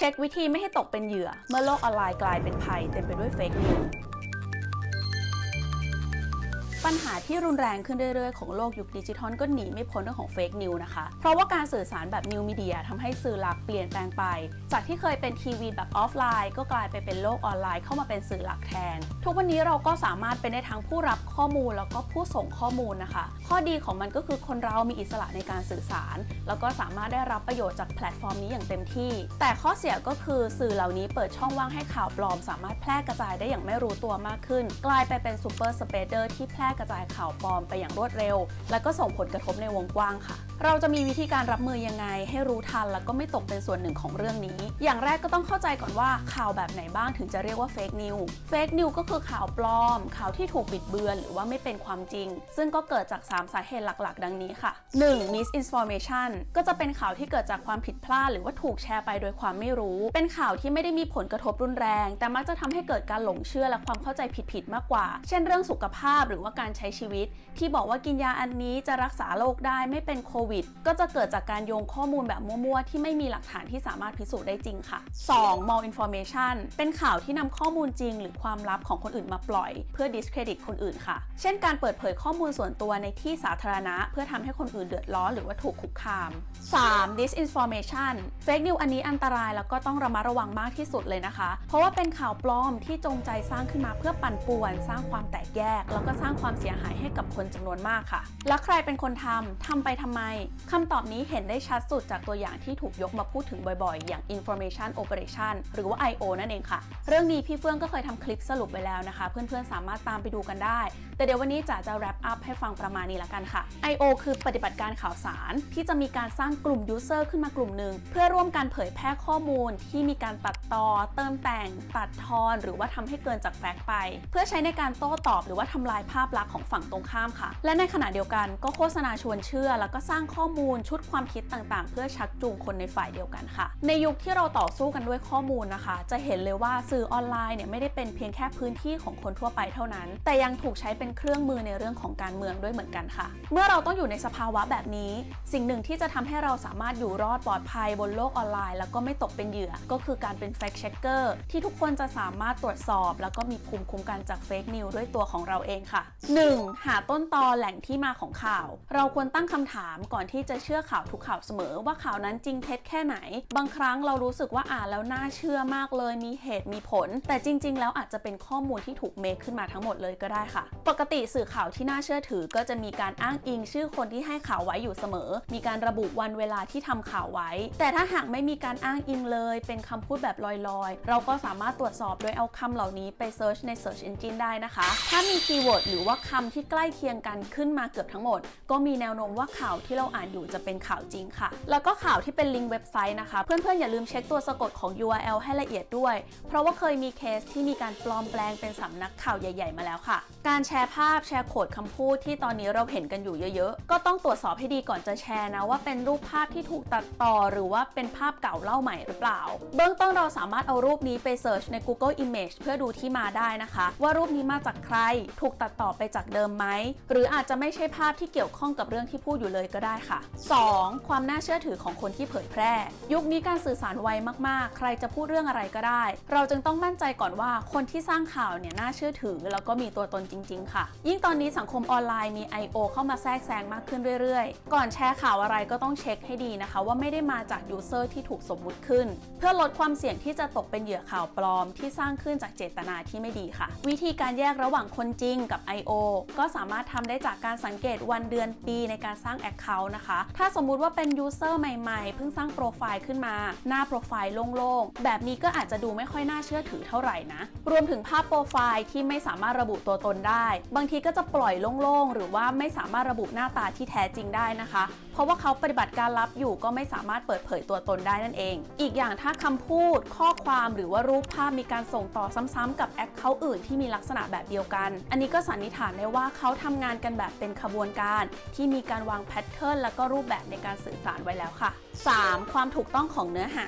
เช็ควิธีไม่ให้ตกเป็นเหยื่อ เมื่อโลกออนไลน์กลายเป็นภัยเต็มไปด้วยเฟกนิว ปัญหาที่รุนแรงขึ้นเรื่อยๆ ของโลกยุคดิจิทัลก็หนีไม่พ้นเรื่องของเฟกนิวนะคะ เพราะว่าการสื่อสารแบบนิวมีเดียทำให้สื่อหลักเปลี่ยนแปลงไป จากที่เคยเป็นทีวีแบบออฟไลน์ก็กลายไปเป็นโลกออนไลน์เข้ามาเป็นสื่อหลักแทน ทุกวันนี้เราก็สามารถเป็นได้ทั้งผู้รับข้อมูลแล้วก็ผู้ส่งข้อมูลนะคะ ข้อดีของมันก็คือคนเรามีอิสระในการสื่อสาร แล้วก็สามารถได้รับประโยชน์จากแพลตฟอร์มนี้อย่างเต็มที่ แต่ข้อเสียก็คือสื่อเหล่านี้เปิดช่องว่างให้ข่าวปลอม สามารถแพร่กระจายได้อย่างไม่รู้ตัวมากขึ้น กลายไปเป็นซูเปอร์สเปเดอร์ที่แพร่กระจายข่าวปลอมไปอย่างรวดเร็ว และก็ส่งผลกระทบในวงกว้างค่ะ เราจะมีวิธีการรับมือยังไง ให้รู้ทันแล้วก็ไม่ตกเป็นส่วนหนึ่งของเรื่องนี้ อย่างแรกก็ต้องเข้าใจก่อนว่าข่าวแบบไหนบ้างถึงจะเรียกว่าเฟกนิวเฟกนิวก็คือข่าวปลอม ข่าวที่ถูกบิดเบือน หรือว่าไม่เป็นความจริง ซึ่งก็เกิดจาก 3 สาเหตุหลักๆ ดังนี้ค่ะ 1. misinformation ก็จะเป็นข่าวที่เกิดจากความผิดพลาด หรือว่าถูกแชร์ไปโดยความไม่รู้ เป็นข่าวที่ไม่ได้มีผลกระทบรุนแรง แต่มักจะทำให้เกิดการหลงเชื่อและความเข้าใจผิดๆมากกว่า เช่นเรื่องสุขภาพหรือว่าการใช้ชีวิต ที่บอกว่ากินยาอันนี้จะรักษาโรคได้ไม่เป็นโควิด ก็จะเกิดจากการโยงข้อมูลแบบมั่วๆ ที่ไม่มีหลักฐานที่สามารถพิสูจน์ได้จริงค่ะ 2. malinformation เป็นข่าวที่นำข้อมูลจริง หรือความลับของคนอื่นมาปล่อย เพื่อ discredit คนอื่นค่ะ เช่นการเปิดเผยข้อมูลส่วนตัวในที่สาธารณะ เพื่อทำให้คนอื่นเดือดร้อนหรือว่าถูกคุกคาม 3. disinformation fake news อันนี้อันตรายแล้วก็ต้องระมัดระวังมากที่สุดเลยนะคะ เพราะว่าเป็นข่าวปลอมที่จงใจสร้างขึ้นมาเพื่อปั่นป่วน สร้างความแตกแยก แล้วก็สร้างความความเสียหายให้กับคนจำนวนมากค่ะ แล้วใครเป็นคนทำทำไปทำไมคำตอบนี้เห็นได้ชัดสุดจากตัวอย่างที่ถูกยกมาพูดถึงบ่อยๆ อย่าง information operation หรือว่า I.O. นั่นเองค่ะ เรื่องนี้พี่เฟื่องก็เคยทำคลิปสรุปไว้แล้วนะคะ เพื่อนๆสามารถตามไปดูกันได้ แต่เดี๋ยววันนี้จ๋าจะ wrap up ให้ฟังประมาณนี้ละกันค่ะ I.O. คือปฏิบัติการข่าวสารที่จะมีการสร้างกลุ่ม user ขึ้นมากลุ่มหนึ่งเพื่อร่วมกันเผยแพร่ข้อมูลที่มีการตัดต่อ เติมแต่ง ตัดทอน หรือว่าทำให้เกินจากแฟกต์ไป เพื่อใช้ในการโต้ตอบหรือว่าทำลายภาพลักษณ์ของฝั่งตรงข้ามค่ะ และในขณะเดียวกันก็โฆษณาชวนเชื่อ แล้วก็สร้างข้อมูลชุดความคิดต่างๆ เพื่อชักจูงคนในฝ่ายเดียวกันค่ะ ในยุคที่เราต่อสู้กันด้วยข้อมูลนะคะ จะเห็นเลยว่าสื่อออนไลน์เนี่ยไม่ได้เป็นเพียงแค่พื้นที่ของคนทั่วไปเท่านั้น แต่ยังถูกใช้เป็นเครื่องมือในเรื่องของการเมืองด้วยเหมือนกันค่ะ เมื่อเราต้องอยู่ในสภาวะแบบนี้ สิ่งหนึ่งที่จะทำให้เราสามารถอยู่รอดปลอดภัยบนโลกออนไลน์ แล้วก็ไม่ตกเป็นเหยื่อ ก็คือการเป็น fact checker ที่ทุกคนจะสามารถตรวจสอบ แล้วก็มีภูมิคุ้มกันจาก fake news ด้วยตัวของเราเองค่ะ 1. หาต้นตอแหล่งที่มาของข่าว เราควรตั้งคำถามก่อนที่จะเชื่อข่าวทุกข่าวเสมอว่าข่าวนั้นจริงเท็จแค่ไหน บางครั้งเรารู้สึกว่าอ่านแล้วน่าเชื่อมากเลยมีเหตุมีผล แต่จริง ๆ แล้วอาจจะเป็นข้อมูลที่ถูกเมคขึ้นมาทั้งหมดเลยก็ได้ค่ะ ปกติสื่อข่าวที่น่าเชื่อถือ ก็จะมีการอ้างอิงชื่อคนที่ให้ข่าวไว้อยู่เสมอ มีการระบุวันเวลาที่ทำข่าวไว้ แต่ถ้าหากไม่มีการอ้างอิงเลย เป็นคำพูดแบบลอยๆ เราก็สามารถตรวจสอบโดยเอาคำเหล่านี้ไปเซิร์ชใน Search Engine ได้นะคะ ถ้ามีคีย์เวิร์ดหรือว่าคำที่ใกล้เคียงกันขึ้นมาเกือบทั้งหมด ก็มีแนวโน้มว่าข่าวที่เราอ่านอยู่จะเป็นข่าวจริงค่ะ แล้วก็ข่าวที่เป็นลิงก์เว็บไซต์นะคะ เพื่อนๆอย่าลืมเช็คตัวสะกดของ URL ให้ละเอียดด้วย เพราะว่าเคยมีเคสที่มีการปลอมแปลงเป็นสำนักข่าวใหญ่ ๆ มาแล้วค่ะ การแชร์ภาพแชร์โคดคำพูดที่ตอนนี้เราเห็นกันอยู่เยอะๆ ก็ต้องตรวจสอบให้ดีก่อนจะแชร์นะว่าเป็นรูปภาพที่ถูกตัดต่อ หรือว่าเป็นภาพเก่าเล่าใหม่หรือเปล่า เบื้องต้นเราสามารถเอารูปนี้ไปเสิร์ชใน Google Image เพื่อดูที่มาได้นะคะ ว่ารูปนี้มาจากใคร ถูกตัดต่อไปจากเดิมไหม หรืออาจจะไม่ใช่ภาพที่เกี่ยวข้องกับเรื่องที่พูดอยู่เลยก็ได้ค่ะ 2. ความน่าเชื่อถือของคนที่เผยแพร่ ยุคนี้การสื่อสารไวมากๆ ใครจะพูดเรื่องอะไรก็ได้ เราจึงต้องมั่นใจก่อนว่าคนที่สร้างข่าวเนี่ยน่าเชื่อถือ แล้วก็มีตัวตนจริง ๆ ค่ะ ยิ่งตอนนี้สังคมออนไลน์มี I.O. เข้ามาแทรกแซงมากขึ้นเรื่อยๆ ก่อนแชร์ข่าวอะไรก็ต้องเช็คให้ดีนะคะ ว่าไม่ได้มาจากยูเซอร์ที่ถูกสมมุติขึ้น เพื่อลดความเสี่ยงที่จะตกเป็นเหยื่อข่าวปลอม ที่สร้างขึ้นจากเจตนาที่ไม่ดีค่ะ วิธีการแยกระหว่างคนจริงกับ I.O. ก็สามารถทำได้จากการสังเกตวันเดือนปีในการสร้าง Account นะคะ ถ้าสมมุติว่าเป็นยูเซอร์ใหม่ๆ เพิ่งสร้างโปรไฟล์ขึ้นมา หน้าโปรไฟล์โล่งๆ แบบนี้ก็อาจจะดูไม่ค่อยน่าเชื่อถือเท่าไหร่นะ รวมถึงภาพโปรไฟล์ที่ไม่สามารถระบุตัวตนได้ บางทีก็จะปล่อยโล่งๆ หรือว่าไม่สามารถระบุหน้าตาที่แท้จริงได้นะคะ เพราะว่าเขาปฏิบัติการลับอยู่ก็ไม่สามารถเปิดเผยตัวตนได้นั่นเอง อีกอย่างถ้าคำพูด ข้อความหรือว่ารูปภาพมีการส่งต่อซ้ำๆกับแอคเคาท์อื่นที่มีลักษณะแบบเดียวกัน อันนี้ก็สันนิษฐานได้ว่าเขาทำงานกันแบบเป็นขบวนการ ที่มีการวางแพทเทิร์นและก็รูปแบบในการสื่อสารไว้แล้วค่ะ 3. ความถูกต้องของเนื้อหา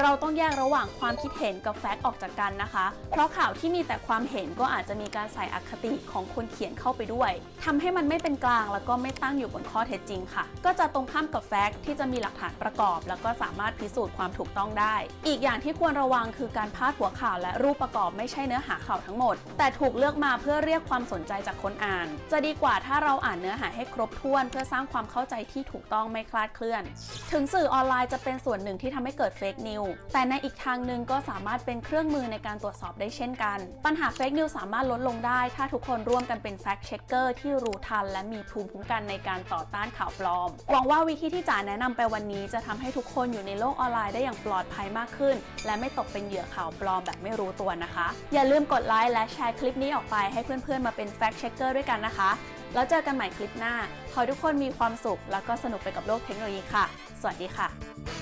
เราต้องแยกระหว่างความคิดเห็นกับแฟกต์ออกจากกันนะคะ เพราะข่าวที่มีแต่ความเห็นก็อาจจะมีการใส่อคติของคนเขียนเข้าไปด้วยทำให้มันไม่เป็นกลางแล้วก็ไม่ตั้งอยู่บนข้อเท็จจริงค่ะ ก็จะตรงข้ามกับแฟกต์ที่จะมีหลักฐานประกอบ แล้วก็สามารถพิสูจน์ความถูกต้องได้ อีกอย่างที่ควรระวังคือการพาดหัวข่าวและรูปประกอบไม่ใช่เนื้อหาข่าวทั้งหมด แต่ถูกเลือกมาเพื่อเรียกความสนใจจากคนอ่าน จะดีกว่าถ้าเราอ่านเนื้อหาให้ครบถ้วน เพื่อสร้างความเข้าใจที่ถูกต้องไม่คลาดเคลื่อน ถึงสื่อออนไลน์จะเป็นส่วนหนึ่งที่ทำให้เกิดเฟกนิวแต่ในอีกทางหนึ่งก็สามารถเป็นเครื่องมือในการตรวจสอบได้เช่นกัน ปัญหาเฟกนิวสามารถลดลงได้ ถ้าทุกคนร่วมกันเป็นแฟกเช็คเกอร์ที่รู้ทัน และมีภูมิคุ้มกันในการต่อต้านข่าวปลอม หวังว่าวิธีที่จ๋าแนะนำไปวันนี้ จะทำให้ทุกคนอยู่ในโลกออนไลน์ได้อย่างปลอดภัยมากขึ้น และไม่ตกเป็นเหยื่อข่าวปลอมแบบไม่รู้ตัวนะคะ อย่าลืมกดไลค์และแชร์คลิปนี้ออกไปให้เพื่อนๆมาเป็นแฟกเช็คเกอร์ด้วยกันนะคะ แล้วเจอกันใหม่คลิปหน้า ขอทุกคนมีความสุข แล้วก็สนุกไปกับโลกเทคโนโลยีค่ะ สวัสดีค่ะ